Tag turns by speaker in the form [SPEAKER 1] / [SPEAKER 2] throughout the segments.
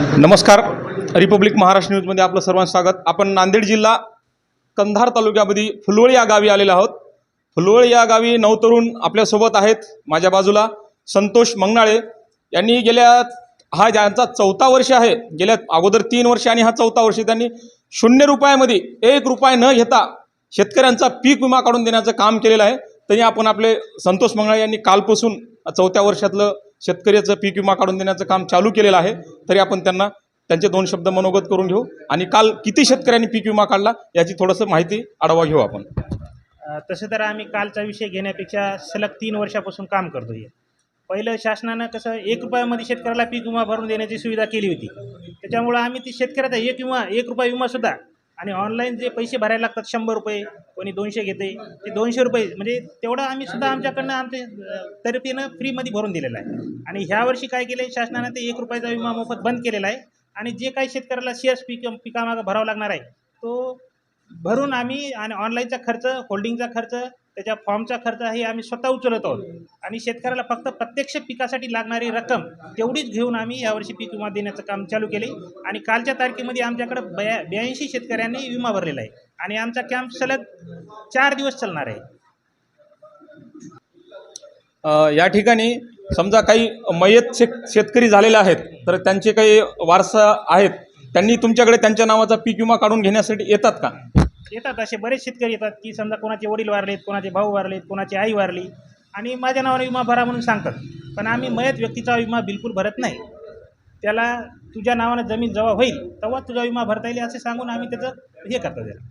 [SPEAKER 1] नमस्कार. रिपब्लिक महाराष्ट्र न्यूजमध्ये आपलं सर्वांचं स्वागत. आपण नांदेड जिल्हा कंधार तालुक्यामध्ये फुलवळी या गावी आलेलो आहोत. फुलवळी या गावी नवतरुण आपल्यासोबत आहेत. माझ्या बाजूला संतोष मंगनाळे. यांनी गेल्या हा ज्यांचा चौथा वर्ष आहे गेल्या अगोदर तीन वर्ष आणि हा चौथा वर्ष त्यांनी शून्य रुपयामध्ये एक रुपये न घेता शेतकऱ्यांचा पीक विमा काढून देण्याचं काम केलेलं आहे. तरी आपण आपले संतोष मंगनाळे यांनी कालपासून चौथ्या वर्षातलं शेतकऱ्याचं पीक विमा काढून देण्याचं काम चालू केलेलं आहे तरी आपण त्यांना त्यांचे दोन शब्द मनोगत करून घेऊ. आणि काल किती शेतकऱ्यांनी पीक विमा काढला याची थोडंसं माहिती आढावा घेऊ आपण.
[SPEAKER 2] तसं तर आम्ही कालचा विषय घेण्यापेक्षा सलग तीन वर्षापासून काम करतो आहे पहिलं शासनानं कसं एक रुपयामध्ये शेतकऱ्याला पीक विमा भरून देण्याची सुविधा केली होती. त्याच्यामुळं आम्ही ती शेतकऱ्याचा एक विमा एक रुपया विमासुद्धा आणि ऑनलाईन जे पैसे भरायला लागतात शंभर रुपये कोणी दोनशे घेते ते दोनशे रुपये म्हणजे तेवढं आम्ही सुद्धा आमच्याकडनं आमच्या अ, तर्फेनं फ्रीमध्ये भरून दिलेलं आहे. आणि ह्या वर्षी काय केलं आहे शासनानं ते एक रुपयाचा विमा मोफत बंद केलेला आहे. आणि जे काही शेतकऱ्याला शेअर्स पीक पिकामागं भरावा लागणार आहे तो भरून आम्ही आणि ऑनलाईनचा खर्च होल्डिंगचा खर्च त्याच्या फॉर्मचा खर्च हे आम्ही स्वतः उचलत आहोत. आणि शेतकऱ्याला फक्त प्रत्यक्ष पिकासाठी लागणारी रक्कम तेवढीच घेऊन आम्ही यावर्षी पीक विमा देण्याचं काम चालू केले. आणि कालच्या तारखेमध्ये आमच्याकडे बया ब्याऐंशी शेतकऱ्यांनी विमा भरलेला आहे. आणि आमचा कॅम्प सलग चार दिवस चालणार आहे.
[SPEAKER 1] या ठिकाणी समजा काही मयत शेत शेतकरी झालेले आहेत तर त्यांचे काही वारसा आहेत त्यांनी तुमच्याकडे त्यांच्या नावाचा पीक विमा काढून घेण्यासाठी येतात का?
[SPEAKER 2] येतात असे बरेच शेतकरी येतात की समजा कोणाचे वडील वारलेत कोणाचे भाऊ वारलेत कोणाची आई वारली आणि माझ्या नावाने विमा भरा म्हणून सांगतात. पण आम्ही मयत व्यक्तीचा विमा बिलकुल भरत नाही. त्याला तुझ्या नावानं जमीन जेव्हा होईल तेव्हा तुझा विमा भरता येईल असे सांगून आम्ही त्याचं हे करतो त्याला.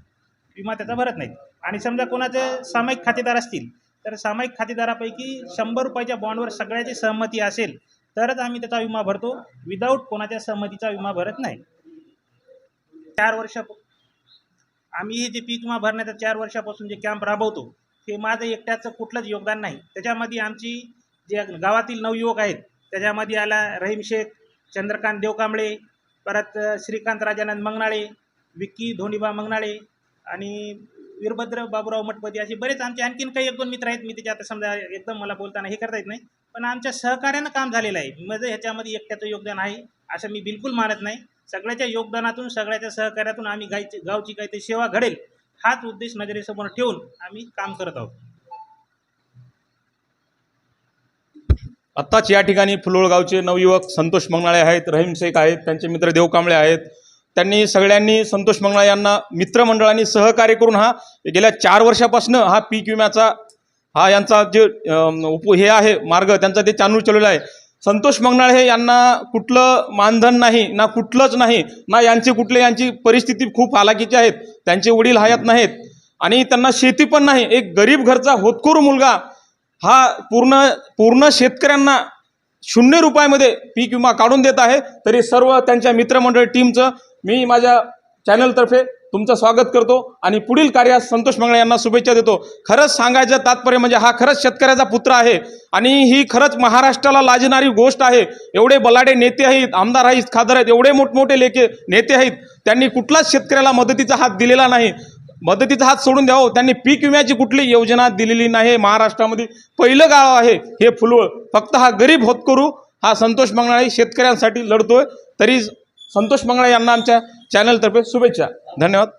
[SPEAKER 2] विमा त्याचा भरत नाही. आणि समजा कोणाचे सामायिक खातेदार असतील तर सामायिक खातेदारापैकी शंभर रुपयाच्या बॉन्डवर सगळ्याची सहमती असेल तरच आम्ही त्याचा विमा भरतो. विदाऊट कोणाच्या सहमतीचा विमा भरत नाही. चार वर्ष आम्ही हे जे पीक विमा भरण्याचं चार वर्षापासून जे कॅम्प राबवतो ते माझं एकट्याचं कुठलंच योगदान नाही. त्याच्यामध्ये आमची जे गावातील नवयुवक आहेत त्याच्यामध्ये आला रहीम शेख चंद्रकांत देवकांबळे परत श्रीकांत राजानंद मंगनाळे विक्की धोनीबा मंगनाळे आणि वीरभद्र बाबूराव मठपती असे बरेच आमचे आणखीन काही एक दोन मित्र आहेत. मी त्याच्या आता समजा एकदम मला बोलताना हे करता येत नाही. पण आमच्या सहकार्यानं काम झालेलं आहे. माझं ह्याच्यामध्ये एकट्याचं योगदान आहे असं मी बिलकुल मानत नाही. सगळ्याच्या योगदानातून सगळ्याच्या सहकार्यातून आम्ही गायची गावची काहीतरी सेवा घडेल हाच उद्देश नजरेसमोर ठेवून आम्ही काम करत आहोत.
[SPEAKER 1] आत्ताच या ठिकाणी फुलोळगावचे नवयुवक संतोष मंगनाळे आहेत रहीम शेख आहेत त्यांचे मित्र देवकांबळे आहेत. त्यांनी सगळ्यांनी संतोष मंगनाळे यांना मित्रमंडळांनी सहकार्य करून हा गेल्या चार वर्षापासून हा पीक विम्याचा हा यांचा जे उप हे आहे मार्ग त्यांचा ते चालू चाललेला आहे. संतोष मंगनाळे हे यांना कुठलं मानधन नाही ना कुठलंच नाही ना यांची कुठले यांची परिस्थिती खूप हालाकीची आहेत त्यांचे वडील हयात नाहीत आणि त्यांना शेती पण नाही. एक गरीब घरचा होतकरू मुलगा हा पूर्ण पूर्ण शेतकऱ्यांना शून्य रुपयामध्ये पीक विमा काढून देत आहे. तरी सर्व त्यांच्या मित्रमंडळ टीमचं मी माझ्या चॅनलतर्फे तुमचं स्वागत करतो आणि पुढील कार्यात संतोष मंगळे यांना शुभेच्छा देतो. खरंच सांगायचं तात्पर्य म्हणजे हा खरंच शेतकऱ्याचा पुत्र आहे आणि ही खरंच महाराष्ट्राला लाजणारी गोष्ट आहे. एवढे बलाडे नेते आहेत आमदार आहेत खासदार आहेत एवढे मोठमोठे लेखे नेते आहेत. त्यांनी कुठलाच शेतकऱ्याला मदतीचा हात दिलेला नाही. मदतीचा हात सोडून द्यावं हो, त्यांनी पीक विम्याची कुठली योजना दिलेली नाही महाराष्ट्रामध्ये. पहिलं गाव आहे हे फुलवळ. फक्त हा गरीब होतकरू हा संतोष मंगळा शेतकऱ्यांसाठी लढतोय. तरी संतोष मंगळा यांना आमच्या चॅनलतर्फे शुभेच्छा. धन्यवाद.